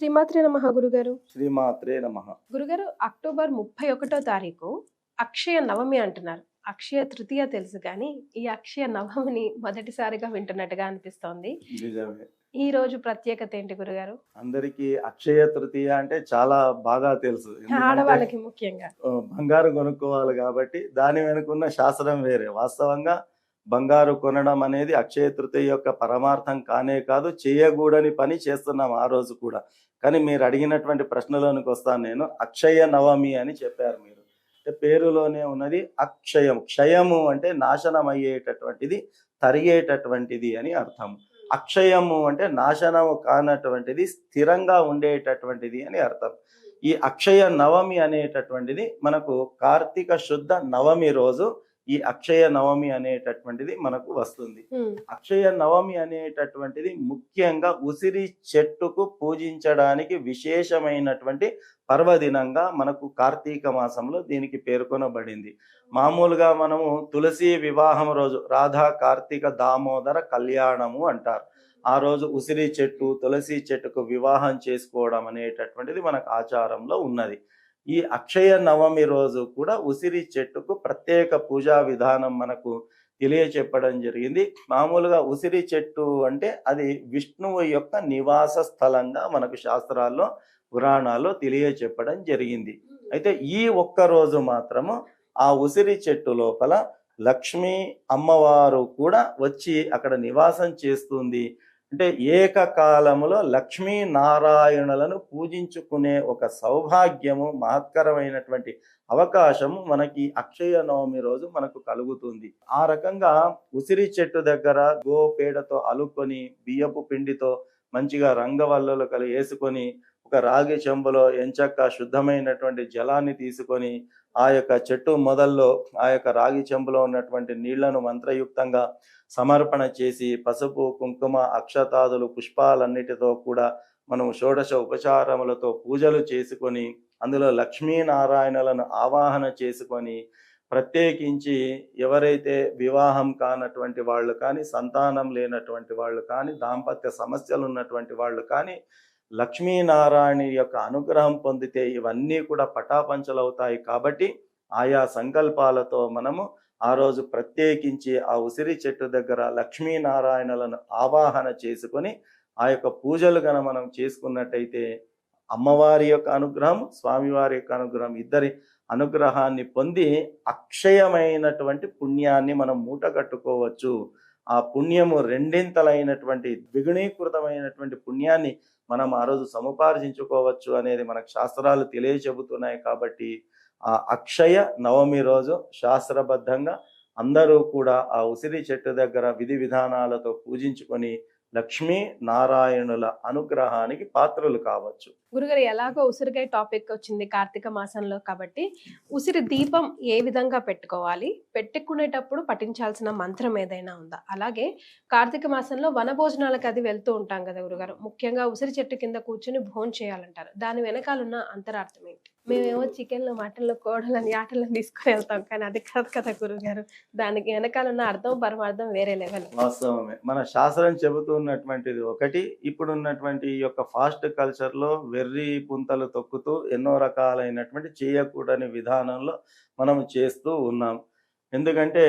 శ్రీమాత్రే నమ గురుగారు. శ్రీమాత్రే నమ. గురుగారు అక్టోబర్ ముప్పై ఒకటో తారీఖు అక్షయ నవమి అంటున్నారు. అక్షయ తృతీయ తెలుసు కానీ ఈ అక్షయ నవమిని మొదటిసారిగా వింటున్నట్టుగా అనిపిస్తోంది. నిజమే. ఈ రోజు ప్రత్యేకత ఏంటి గురుగారు? అందరికి అక్షయ తృతీయ అంటే చాలా బాగా తెలుసు. ఆడవాళ్ళకి ముఖ్యంగా. బంగారు కొనుక్కోవాలి కాబట్టి దాని వెనుకున్న శాస్త్రం వేరే. వాస్తవంగా బంగారు కొనడం అనేది అక్షయ తృతీయ యొక్క పరమార్థం కానే కాదు చేయకూడని పని చేస్తున్నాం ఆ రోజు కూడా. కానీ మీరు అడిగినటువంటి ప్రశ్నలోనికి వస్తాను నేను. అక్షయ నవమి అని చెప్పారు మీరు. అంటే పేరులోనే ఉన్నది అక్షయం. క్షయము అంటే నాశనం అయ్యేటటువంటిది తరిగేటటువంటిది అని అర్థం. అక్షయము అంటే నాశనము కానటువంటిది స్థిరంగా ఉండేటటువంటిది అని అర్థం. ఈ అక్షయ నవమి అనేటటువంటిది మనకు కార్తీక శుద్ధ నవమి రోజు ఈ అక్షయ నవమి అనేటటువంటిది మనకు వస్తుంది. అక్షయ నవమి అనేటటువంటిది ముఖ్యంగా ఉసిరి చెట్టుకు పూజించడానికి విశేషమైనటువంటి పర్వదినంగా మనకు కార్తీక మాసంలో దీనికి పేర్కొనబడింది. మామూలుగా మనము తులసి వివాహం రోజు రాధా కార్తీక దామోదర కళ్యాణము అంటారు. ఆ రోజు ఉసిరి చెట్టు తులసి చెట్టుకు వివాహం చేసుకోవడం అనేటటువంటిది మనకు ఆచారంలో ఉన్నది. ఈ అక్షయ నవమి రోజు కూడా ఉసిరి చెట్టుకు ప్రత్యేక పూజా విధానం మనకు తెలియచెప్పడం జరిగింది. మామూలుగా ఉసిరి చెట్టు అంటే అది విష్ణువు యొక్క నివాస స్థలంగా మనకు శాస్త్రాల్లో పురాణాల్లో తెలియచెప్పడం జరిగింది. అయితే ఈ ఒక్క రోజు మాత్రము ఆ ఉసిరి చెట్టు లోపల లక్ష్మీ అమ్మవారు కూడా వచ్చి అక్కడ నివాసం చేస్తుంది. అంటే ఏకకాలములో లక్ష్మీ నారాయణులను పూజించుకునే ఒక సౌభాగ్యము మహత్కరమైనటువంటి అవకాశము మనకి అక్షయ నవమి రోజు మనకు కలుగుతుంది. ఆ రకంగా ఉసిరి చెట్టు దగ్గర గోపేడతో అలుకొని బియ్యపు పిండితో మంచిగా రంగవల్లులు కలి వేసుకొని ఒక రాగి చెంబులో ఎంచక్క శుద్ధమైనటువంటి జలాన్ని తీసుకొని ఆ యొక్క చెట్టు మొదల్లో ఆ యొక్క రాగి చెంబులో ఉన్నటువంటి నీళ్ళను మంత్రయుక్తంగా సమర్పణ చేసి పసుపు కుంకుమ అక్షతాదులు పుష్పాలన్నిటితో కూడా మనం షోడశ ఉపచారములతో పూజలు చేసుకొని అందులో లక్ష్మీనారాయణలను ఆవాహన చేసుకొని ప్రత్యేకించి ఎవరైతే వివాహం కానటువంటి వాళ్ళు కానీ సంతానం లేనటువంటి వాళ్ళు కానీ దాంపత్య సమస్యలు ఉన్నటువంటి వాళ్ళు కానీ లక్ష్మీనారాయణ యొక్క అనుగ్రహం పొందితే ఇవన్నీ కూడా పటాపంచలవుతాయి కాబట్టి ఆయా సంకల్పాలతో మనము ఆ రోజు ప్రత్యేకించి ఆ ఉసిరి చెట్టు దగ్గర లక్ష్మీనారాయణలను ఆవాహన చేసుకొని ఆ యొక్క పూజలు గన మనం చేసుకున్నట్టయితే అమ్మవారి యొక్క అనుగ్రహం స్వామివారి యొక్క అనుగ్రహం ఇద్దరి అనుగ్రహాన్ని పొంది అక్షయమైనటువంటి పుణ్యాన్ని మనం మూట కట్టుకోవచ్చు. ఆ పుణ్యము రెండింతలైనటువంటి ద్విగుణీకృతమైనటువంటి పుణ్యాన్ని మనం ఆ రోజు సముపార్జించుకోవచ్చు అనేది మనకు శాస్త్రాలు తెలియచెబుతున్నాయి కాబట్టి ఆ అక్షయ నవమి రోజు శాస్త్రబద్ధంగా అందరూ కూడా ఆ ఉసిరి చెట్టు దగ్గర విధి విధానాలతో పూజించుకొని లక్ష్మీ నారాయణుల అనుగ్రహానికి పాత్రలు కావచ్చు. గురుగారు ఎలాగో ఉసిరికాయ టాపిక్ వచ్చింది కార్తీక మాసంలో కాబట్టి ఉసిరి దీపం ఏ విధంగా పెట్టుకోవాలి? పెట్టుకునేటప్పుడు పఠించాల్సిన మంత్రం ఏదైనా ఉందా? అలాగే కార్తీక మాసంలో వనభోజనాలకు అది వెళ్తూ ఉంటాం కదా గురుగారు. ముఖ్యంగా ఉసిరి చెట్టు కింద కూర్చుని భోజనం చేయాలంటారు దాని వెనకాలన్న అంతరార్థం ఏంటి? మేమేమో చికెన్లు మటన్లు కోడలని ఆటలను తీసుకుని వెళ్తాం. కానీ అది కాదు కదా గురుగారు. దానికి వెనకాల ఉన్న అర్థం పరమార్థం వేరే లెవెల్. వాస్తవమే. మన శాస్త్రం చెబుతున్నటువంటిది ఒకటి ఇప్పుడున్నటువంటి ఈ యొక్క ఫాస్ట్ కల్చర్లో వెర్రి పుంతలు తొక్కుతూ ఎన్నో రకాలైనటువంటి చేయకూడని విధానంలో మనం చేస్తూ ఉన్నాం. ఎందుకంటే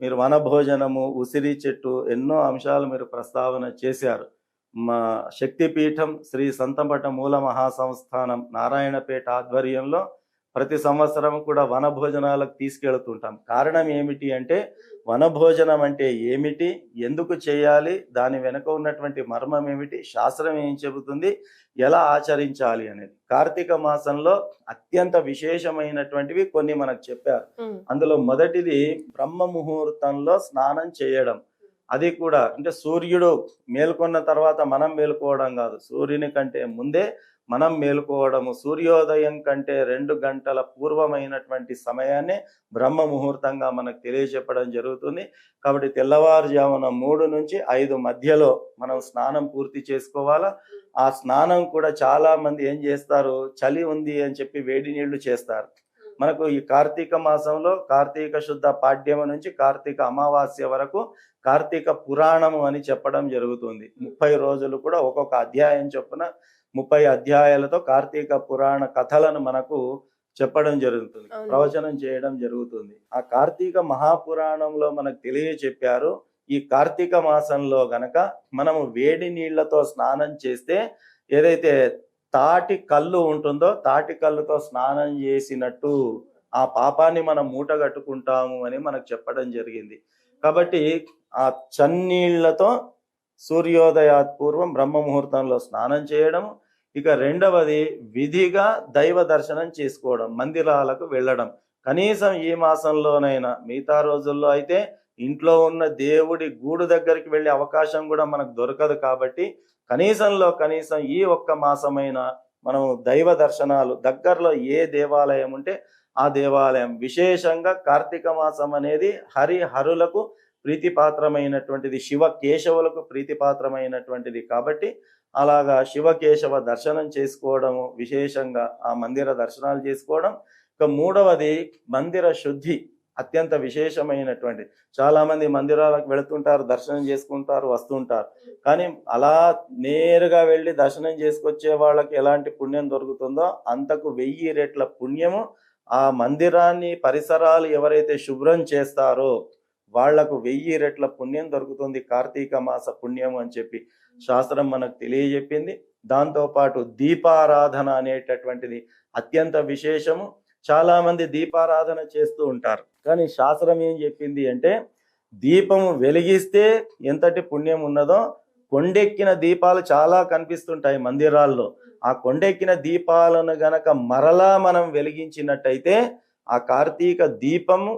మీరు వనభోజనము ఉసిరి చెట్టు ఎన్నో అంశాలు మీరు ప్రస్తావన చేశారు. మా శక్తిపీఠం శ్రీ సంతంపట మూల మహాసంస్థానం నారాయణపేట ఆధ్వర్యంలో ప్రతి సంవత్సరం కూడా వనభోజనాలకు తీసుకెళ్తుంటాం. కారణం ఏమిటి అంటే వనభోజనం అంటే ఏమిటి? ఎందుకు చేయాలి? దాని వెనుక ఉన్నటువంటి మర్మం ఏమిటి? శాస్త్రం ఏం చెబుతుంది? ఎలా ఆచరించాలి అనేది. కార్తీక మాసంలో అత్యంత విశేషమైనటువంటివి కొన్ని మనకు చెప్పారు. అందులో మొదటిది బ్రహ్మ ముహూర్తంలో స్నానం చేయడం. అది కూడా అంటే సూర్యుడు మేల్కొన్న తర్వాత మనం మేలుకోవడం కాదు. సూర్యుని కంటే ముందే మనం మేలుకోవడము సూర్యోదయం కంటే రెండు గంటల పూర్వమైనటువంటి సమయాన్ని బ్రహ్మ ముహూర్తంగా మనకు తెలియజెప్పడం జరుగుతుంది. కాబట్టి తెల్లవారుజామున మూడు నుంచి ఐదు మధ్యలో మనం స్నానం పూర్తి చేసుకోవాలా? ఆ స్నానం కూడా చాలా మంది ఏం చేస్తారు? చలి ఉంది అని చెప్పి వేడి నీళ్ళు చేస్తారు. మనకు ఈ కార్తీక మాసంలో కార్తీక శుద్ధ పాడ్యము నుంచి కార్తీక అమావాస్య వరకు కార్తీక పురాణము అని చెప్పడం జరుగుతుంది. ముప్పై రోజులు కూడా ఒక్కొక్క అధ్యాయం చొప్పున ముప్పై అధ్యాయాలతో కార్తీక పురాణ కథలను మనకు చెప్పడం జరుగుతుంది. ప్రవచనం చేయడం జరుగుతుంది. ఆ కార్తీక మహాపురాణంలో మనకు తెలియ చెప్పారు ఈ కార్తీక మాసంలో గనక మనము వేడి నీళ్ళతో స్నానం చేస్తే ఏదైతే తాటి కళ్ళు ఉంటుందో తాటి కళ్ళుతో స్నానం చేసినట్టు ఆ పాపాన్ని మనం మూట కట్టుకుంటాము అని మనకు చెప్పడం జరిగింది. కాబట్టి ఆ చన్నీళ్ళతో సూర్యోదయాత్ పూర్వం బ్రహ్మ ముహూర్తంలో స్నానం చేయడం ఇక రెండవది విధిగా దైవ దర్శనం చేసుకోవడం మందిరాలకు వెళ్ళడం. కనీసం ఈ మాసంలోనైనా మిగతా రోజుల్లో అయితే ఇంట్లో ఉన్న దేవుడి గూడు దగ్గరికి వెళ్ళే అవకాశం కూడా మనకు దొరకదు కాబట్టి కనీసంలో కనీసం ఈ ఒక్క మాసమైన మనం దైవ దర్శనాలు దగ్గరలో ఏ దేవాలయం ఉంటే ఆ దేవాలయం. విశేషంగా కార్తీక మాసం అనేది హరిహరులకు ప్రీతిపాత్రమైనటువంటిది శివ కేశవులకు ప్రీతిపాత్రమైనటువంటిది కాబట్టి అలాగా శివకేశవ దర్శనం చేసుకోవడము విశేషంగా ఆ మందిర దర్శనాలు చేసుకోవడం. ఇక మూడవది మందిర శుద్ధి. అత్యంత విశేషమైనటువంటి. చాలామంది మందిరాలకు వెళుతుంటారు దర్శనం చేసుకుంటారు వస్తుంటారు. కానీ అలా నేరుగా వెళ్ళి దర్శనం చేసుకొచ్చే వాళ్ళకి ఎలాంటి పుణ్యం దొరుకుతుందో అంతకు వెయ్యి రెట్ల పుణ్యము ఆ మందిరాన్ని పరిసరాలు ఎవరైతే శుభ్రం చేస్తారో వాళ్ళకు వెయ్యి రెట్ల పుణ్యం దొరుకుతుంది కార్తీక మాస పుణ్యం అని చెప్పి శాస్త్రం మనకు తెలియజెప్పింది. దాంతోపాటు దీపారాధన అనేటటువంటిది అత్యంత విశేషము. చాలా మంది దీపారాధన చేస్తూ ఉంటారు. కానీ శాస్త్రం ఏం చెప్పింది అంటే దీపము వెలిగిస్తే ఎంతటి పుణ్యం ఉన్నదో కొండెక్కిన దీపాలు చాలా కనిపిస్తుంటాయి మందిరాల్లో. ఆ కొండెక్కిన దీపాలను గనక మరలా మనం వెలిగించినట్టయితే ఆ కార్తీక దీపము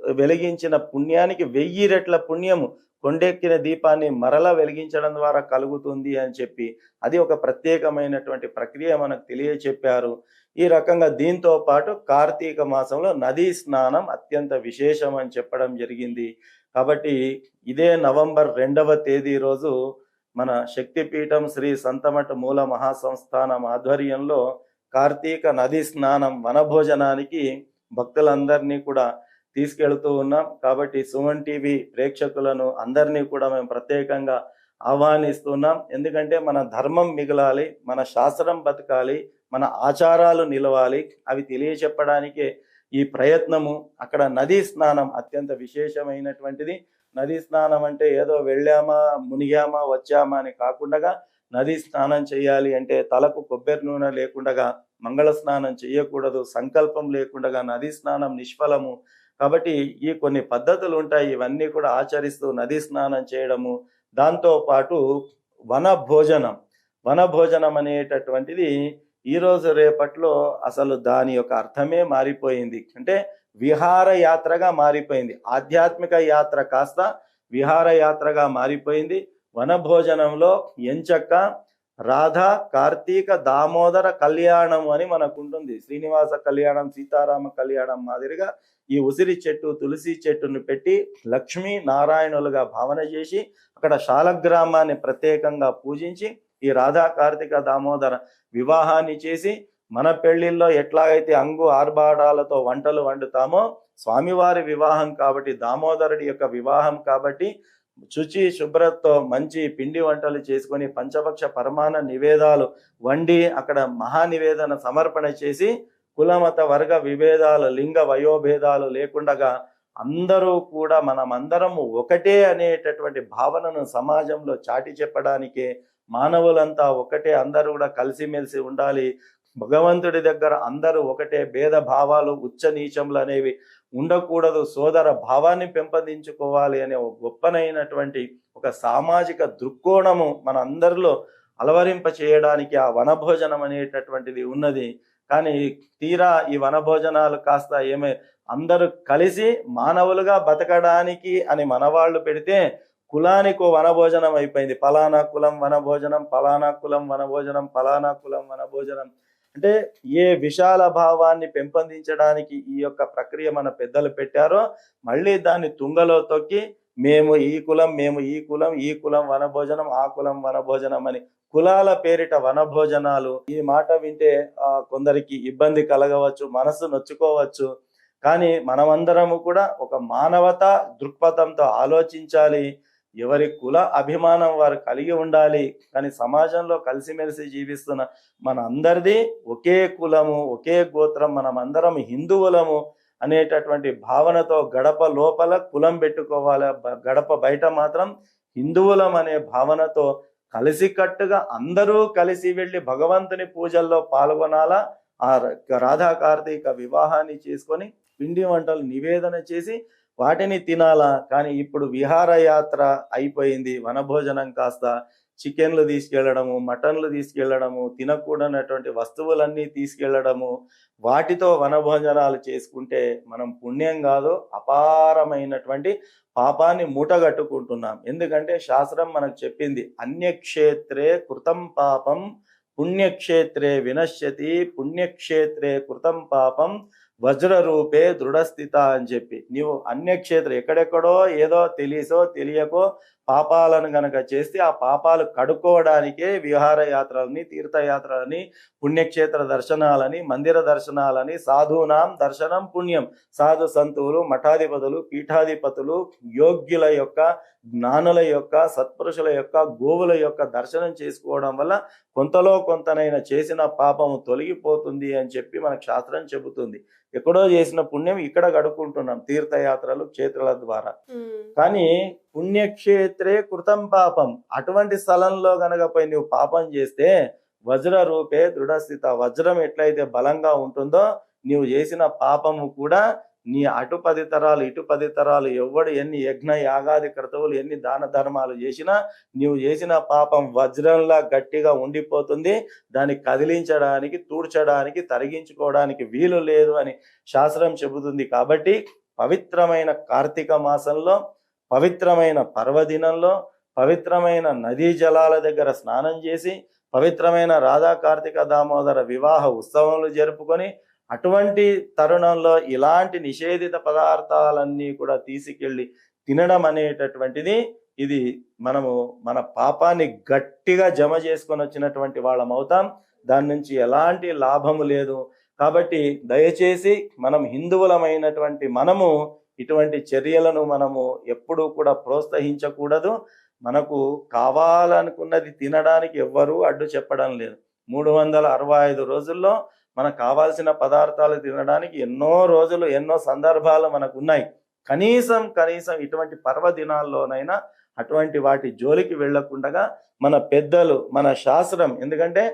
వెలిగించిన పుణ్యానికి వెయ్యి రెట్ల పుణ్యము కొండెక్కిన దీపాన్ని మరల వెలిగించడం ద్వారా కలుగుతుంది అని చెప్పి అది ఒక ప్రత్యేకమైనటువంటి ప్రక్రియ మనకు తెలియచెప్పారు. ఈ రకంగా దీంతో పాటు కార్తీక మాసంలో నదీ స్నానం అత్యంత విశేషం అని చెప్పడం జరిగింది. కాబట్టి ఇదే నవంబర్ రెండవ తేదీ రోజు మన శక్తిపీఠం శ్రీ సంతమఠ మూల మహాసంస్థానం ఆధ్వర్యంలో కార్తీక నదీ స్నానం వనభోజనానికి భక్తులందరినీ కూడా తీసుకెళ్తూ ఉన్నాం. కాబట్టి సుమన్ టీవీ ప్రేక్షకులను అందరినీ కూడా మేము ప్రత్యేకంగా ఆహ్వానిస్తున్నాం ఎందుకంటే మన ధర్మం మిగలాలి మన శాస్త్రం బతకాలి మన ఆచారాలు నిలవాలి. అవి తెలియచెప్పడానికే ఈ ప్రయత్నము. అక్కడ నదీ స్నానం అత్యంత విశేషమైనటువంటిది. నదీ స్నానం అంటే ఏదో వెళ్ళామా మునిగామా వచ్చామా అని కాకుండా నదీ స్నానం చేయాలి అంటే తలకు కొబ్బరి నూనె లేకుండా మంగళ స్నానం చేయకూడదు సంకల్పం లేకుండా నదీ స్నానం నిష్ఫలము కాబట్టి ఈ కొన్ని పద్ధతులు ఉంటాయి. ఇవన్నీ కూడా ఆచరిస్తూ నదీ స్నానం చేయడము దాంతో పాటు వన భోజనం వన భోజనం అనేటటువంటిది ఈ రోజు రేపట్లో అసలు దాని యొక్క అర్థమే మారిపోయింది. అంటే విహార యాత్రగా మారిపోయింది. ఆధ్యాత్మిక యాత్ర కాస్త విహార యాత్రగా మారిపోయింది. వన భోజనంలో ఎంచక్క రాధా కార్తీక దామోదర కళ్యాణం అని మనకు ఉంటుంది శ్రీనివాస కళ్యాణం సీతారామ కళ్యాణం మాదిరిగా ఈ ఉసిరి చెట్టు తులసి చెట్టును పెట్టి లక్ష్మీ నారాయణులుగా భావన చేసి అక్కడ శాలగ్రామాన్ని ప్రత్యేకంగా పూజించి ఈ రాధా కార్తీక దామోదర వివాహాన్ని చేసి మన పెళ్ళిల్లో ఎట్లాగైతే అంగు ఆర్భాటాలతో వంటలు వండుతామో స్వామివారి వివాహం కాబట్టి దామోదరుడి యొక్క వివాహం కాబట్టి శుచి శుభ్రతతో మంచి పిండి వంటలు చేసుకొని పంచపక్ష పరమాణ నివేదాలు వండి అక్కడ మహానివేదన సమర్పణ చేసి కులమత వర్గ విభేదాలు లింగ వయోభేదాలు లేకుండగా అందరూ కూడా మనమందరము ఒకటే అనేటటువంటి భావనను సమాజంలో చాటి చెప్పడానికే మానవులంతా ఒకటే అందరూ కూడా కలిసిమెలిసి ఉండాలి. భగవంతుడి దగ్గర అందరూ ఒకటే భేద భావాలు ఉచ్చ నీచములు అనేవి ఉండకూడదు. సోదర భావాన్ని పెంపొందించుకోవాలి అనే ఒక గొప్పనైనటువంటి ఒక సామాజిక దృక్కోణము మన అందరిలో అలవరింప చేయడానికి ఆ వనభోజనం అనేటటువంటిది ఉన్నది. కానీ తీరా ఈ వనభోజనాలు కాస్త ఏమే అందరూ కలిసి మానవులుగా బతకడానికి అని మనవాళ్ళు పెడితే కులానికి వనభోజనం అయిపోయింది. పలానా కులం వనభోజనం పలానా కులం వనభోజనం పలానా కులం వనభోజనం. అంటే ఏ విశాల భావాన్ని పెంపొందించడానికి ఈ యొక్క ప్రక్రియ మన పెద్దలు పెట్టారో మళ్ళీ దాన్ని తుంగలో తొక్కి మేము ఈ కులం మేము ఈ కులం ఈ కులం వనభోజనం ఆ కులం వనభోజనం అని కులాల పేరిట వనభోజనాలు ఈ మాట వింటే ఆ, కొందరికి ఇబ్బంది కలగవచ్చు మనసు నొచ్చుకోవచ్చు. కానీ మనమందరము కూడా ఒక మానవత దృక్పథంతో ఆలోచించాలి. ఎవరి కుల అభిమానం వారు కలిగి ఉండాలి. కానీ సమాజంలో కలిసిమెలిసి జీవిస్తున్న మన అందరిది ఒకే కులము ఒకే గోత్రం మనమందరం హిందువులము. అనేటటువంటి భావనతో గడప లోపల కులం పెట్టుకోవాలి. గడప బయట మాత్రం హిందువులం అనే భావనతో కలిసికట్టుగా అందరూ కలిసి వెళ్ళి భగవంతుని పూజల్లో పాల్గొనాలా ఆ రాధా కార్తీక వివాహాన్ని చేసుకొని పిండి వంటలు నివేదన చేసి వాటిని తినాలా. కానీ ఇప్పుడు విహారయాత్ర అయిపోయింది వనభోజనం కాస్త చికెన్లు తీసుకెళ్ళడము మటన్లు తీసుకెళ్ళడము తినకూడనటువంటి వస్తువులన్నీ తీసుకెళ్ళడము వాటితో వనభోజనాలు చేసుకుంటే మనం పుణ్యం కాదు అపారమైనటువంటి పాపాన్ని మూటగట్టుకుంటున్నాం. ఎందుకంటే శాస్త్రం మనకు చెప్పింది అన్యక్షేత్రే కృతం పాపం పుణ్యక్షేత్రే వినశ్యతి పుణ్యక్షేత్రే కృతం పాపం వజ్రరూపే దృఢస్థిత అని చెప్పి. నీవు అన్యక్షేత్రం ఎక్కడెక్కడో ఏదో తెలిసో తెలియకో పాపాలను గనక చేస్తే ఆ పాపాలు కడుక్కోవడానికే విహారయాత్రలని తీర్థయాత్రలని పుణ్యక్షేత్ర దర్శనాలని మందిర దర్శనాలని సాధూనాం దర్శనం పుణ్యం. సాధు సంతువులు మఠాధిపతులు పీఠాధిపతులు యోగ్యుల యొక్క జ్ఞానుల యొక్క సత్పురుషుల యొక్క గోవుల యొక్క దర్శనం చేసుకోవడం వల్ల కొంతలో కొంతనైనా చేసిన పాపము తొలగిపోతుంది అని చెప్పి మనకు శాస్త్రం చెబుతుంది. ఎక్కడో చేసిన పుణ్యం ఇక్కడ గడుపుకుంటున్నాం తీర్థయాత్రలు క్షేత్రాల ద్వారా. కానీ పుణ్యక్షేత్రే కృతం పాపం. అటువంటి స్థలంలో గనక పోయి నువ్వు పాపం చేస్తే వజ్ర రూపే దృఢస్థిత. వజ్రం ఎట్లయితే బలంగా ఉంటుందో నీవు చేసిన పాపము కూడా నీ అటు పది తరాలు ఇటు పది తరాలు ఎవడు ఎన్ని యజ్ఞ యాగాది క్రతువులు ఎన్ని దాన ధర్మాలు చేసినా నీవు చేసిన పాపం వజ్రంలా గట్టిగా ఉండిపోతుంది. దాన్ని కదిలించడానికి తూడ్చడానికి తరిగించుకోవడానికి వీలు లేదు అని శాస్త్రం చెబుతుంది. కాబట్టి పవిత్రమైన కార్తీక మాసంలో పవిత్రమైన పర్వదినంలో పవిత్రమైన నదీ జలాల దగ్గర స్నానం చేసి పవిత్రమైన రాధా కార్తీక దామోదర వివాహ ఉత్సవములు జరుపుకొని అటువంటి తరుణంలో ఇలాంటి నిషేధిత పదార్థాలన్నీ కూడా తీసుకెళ్ళి తినడం అనేటటువంటిది ఇది మనము మన పాపాన్ని గట్టిగా జమ చేసుకొని వచ్చినటువంటి వాళ్ళం అవుతాం. దాని నుంచి ఎలాంటి లాభము లేదు. కాబట్టి దయచేసి మనం హిందువులమైనటువంటి మనము ఇటువంటి చర్యలను మనము ఎప్పుడూ కూడా ప్రోత్సహించకూడదు. మనకు కావాలనుకున్నది తినడానికి ఎవ్వరూ అడ్డు చెప్పడం లేదు. మూడు వందల అరవై ఐదు రోజుల్లో మనకు కావాల్సిన పదార్థాలు తినడానికి ఎన్నో రోజులు ఎన్నో సందర్భాలు మనకు ఉన్నాయి కనీసం కనీసం ఇటువంటి పర్వదినాల్లోనైనా అటువంటి వాటి జోలికి వెళ్ళకుండా మన పెద్దలు మన శాస్త్రం ఎందుకంటే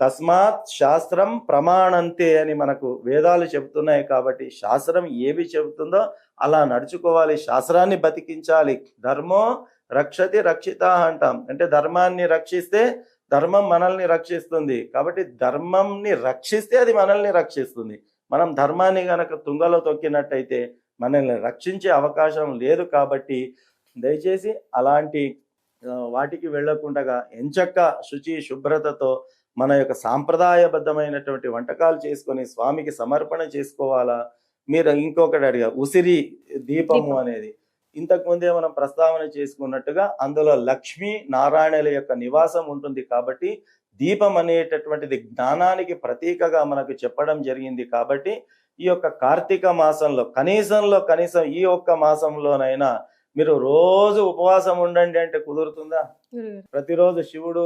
తస్మాత్ శాస్త్రం ప్రమాణంతే అని మనకు వేదాలు చెబుతున్నాయి కాబట్టి శాస్త్రం ఏవి చెబుతుందో అలా నడుచుకోవాలి శాస్త్రాన్ని బతికించాలి. ధర్మో రక్షతి రక్షిత అంటాం. అంటే ధర్మాన్ని రక్షిస్తే ధర్మం మనల్ని రక్షిస్తుంది. కాబట్టి ధర్మంని రక్షిస్తే అది మనల్ని రక్షిస్తుంది. మనం ధర్మాన్ని గనక తుంగలో తొక్కినట్టయితే మనల్ని రక్షించే అవకాశం లేదు కాబట్టి దయచేసి అలాంటి వాటికి వెళ్ళకుండా ఎంచక్క శుచి శుభ్రతతో మన యొక్క సాంప్రదాయబద్ధమైనటువంటి వంటకాలు చేసుకొని స్వామికి సమర్పణ చేసుకోవాలా? మీరు ఇంకొకటి అడిగా ఉసిరి దీపము దీపం. అనేది ఇంతకు ముందే మనం ప్రస్తావన చేసుకున్నట్టుగా అందులో లక్ష్మీ నారాయణుల యొక్క నివాసం ఉంటుంది కాబట్టి దీపం అనేటటువంటిది జ్ఞానానికి ప్రతీకగా మనకు చెప్పడం జరిగింది కాబట్టి ఈ యొక్క కార్తీక మాసంలో కనీసంలో కనీసం ఈ ఒక్క మాసంలోనైనా మీరు రోజు ఉపవాసం ఉండండి అంటే కుదురుతుందా. ప్రతిరోజు శివుడు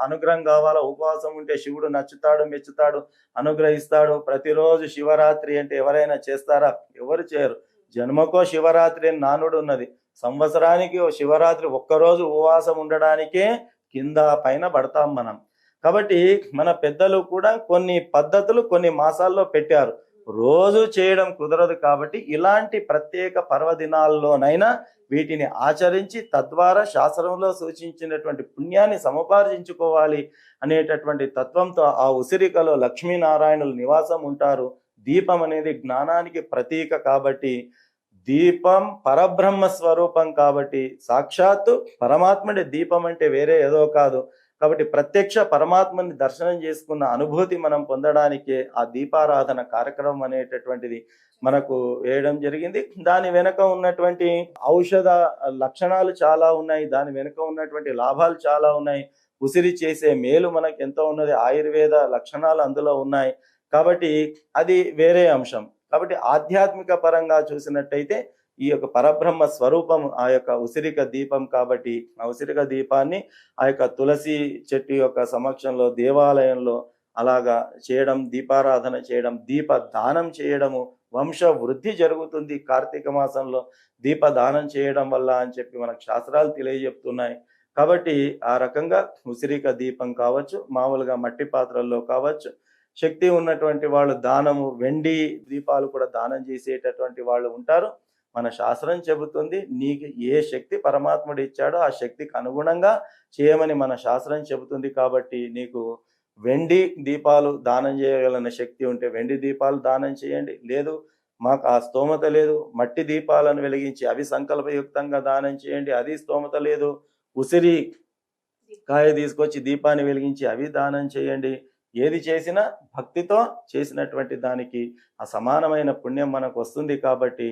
అనుగ్రహం కావాలా? ఉపవాసం ఉంటే శివుడు నచ్చుతాడు మెచ్చుతాడు అనుగ్రహిస్తాడు. ప్రతిరోజు శివరాత్రి అంటే ఎవరైనా చేస్తారా? ఎవరు చేయరు. జన్మకో శివరాత్రి అని నానుడు ఉన్నది. సంవత్సరానికి శివరాత్రి ఒక్కరోజు ఉపవాసం ఉండడానికే కింద పైన పడతాం మనం. కాబట్టి మన పెద్దలు కూడా కొన్ని పద్ధతులు కొన్ని మాసాల్లో పెట్టారు. రోజు చేయడం కుదరదు కాబట్టి ఇలాంటి ప్రత్యేక పర్వదినాల్లోనైనా వీటిని ఆచరించి తద్వారా శాస్త్రంలో సూచించినటువంటి పుణ్యాన్ని సముపార్జించుకోవాలి అనేటటువంటి తత్వంతో ఆ ఉసిరికలో లక్ష్మీనారాయణులు నివాసం ఉంటారు. దీపం అనేది జ్ఞానానికి ప్రతీక కాబట్టి దీపం పరబ్రహ్మ స్వరూపం కాబట్టి సాక్షాత్తు పరమాత్ముడి దీపం అంటే వేరే ఏదో కాదు. కాబట్టి ప్రత్యక్ష పరమాత్మని దర్శనం చేసుకున్న అనుభూతి మనం పొందడానికే ఆ దీపారాధన కార్యక్రమం అనేటటువంటిది మనకు వేయడం జరిగింది. దాని వెనుక ఉన్నటువంటి ఔషధ లక్షణాలు చాలా ఉన్నాయి. దాని వెనుక ఉన్నటువంటి లాభాలు చాలా ఉన్నాయి. ఉసిరి చేసే మేలు మనకు ఎంతో ఉన్నది. ఆయుర్వేద లక్షణాలు అందులో ఉన్నాయి. కాబట్టి అది వేరే అంశం. కాబట్టి ఆధ్యాత్మిక పరంగా చూసినట్టయితే ఈ యొక్క పరబ్రహ్మ స్వరూపం ఆ యొక్క ఉసిరిక దీపం కాబట్టి ఆ ఉసిరిక దీపాన్ని ఆ యొక్క తులసి చెట్టు యొక్క సమక్షంలో దేవాలయంలో అలాగా చేయడం దీపారాధన చేయడం దీప దానం చేయడము వంశ వృద్ధి జరుగుతుంది కార్తీక మాసంలో. దీప దానం చేయడం వల్ల అని చెప్పి మనకు శాస్త్రాలు తెలియజెప్తున్నాయి. కాబట్టి ఆ రకంగా ఉసిరిక దీపం కావచ్చు మామూలుగా మట్టి పాత్రల్లో కావచ్చు శక్తి ఉన్నటువంటి వాళ్ళు దానము వెండి దీపాలు కూడా దానం చేసేటటువంటి వాళ్ళు ఉంటారు. మన శాస్త్రం చెబుతుంది నీకు ఏ శక్తి పరమాత్ముడు ఇచ్చాడో ఆ శక్తికి అనుగుణంగా చేయమని మన శాస్త్రం చెబుతుంది కాబట్టి నీకు వెండి దీపాలు దానం చేయగలన శక్తి ఉంటే వెండి దీపాలు దానం చేయండి. లేదు మాకు ఆ స్తోమత లేదు మట్టి దీపాలను వెలిగించి అవి సంకల్పయుక్తంగా దానం చేయండి. అది స్తోమత లేదు. ఉసిరి కాయ తీసుకొచ్చి దీపాన్ని వెలిగించి అవి దానం చేయండి. ఏది చేసినా భక్తితో చేసినటువంటి దానికి ఆ సమానమైన పుణ్యం మనకు వస్తుంది కాబట్టి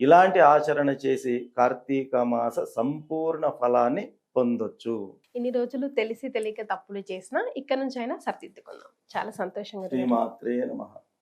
ఇలాంటి ఆచరణ చేసి కార్తీక మాస సంపూర్ణ ఫలాన్ని పొందొచ్చు. ఇన్ని రోజులు తెలిసి తెలియక తప్పులు చేసినా ఇక్కడ నుంచి అయినా సరిదిద్దుకుందాం చాలా సంతోషంగా ఉంది. శ్రీమాత్రే నమః.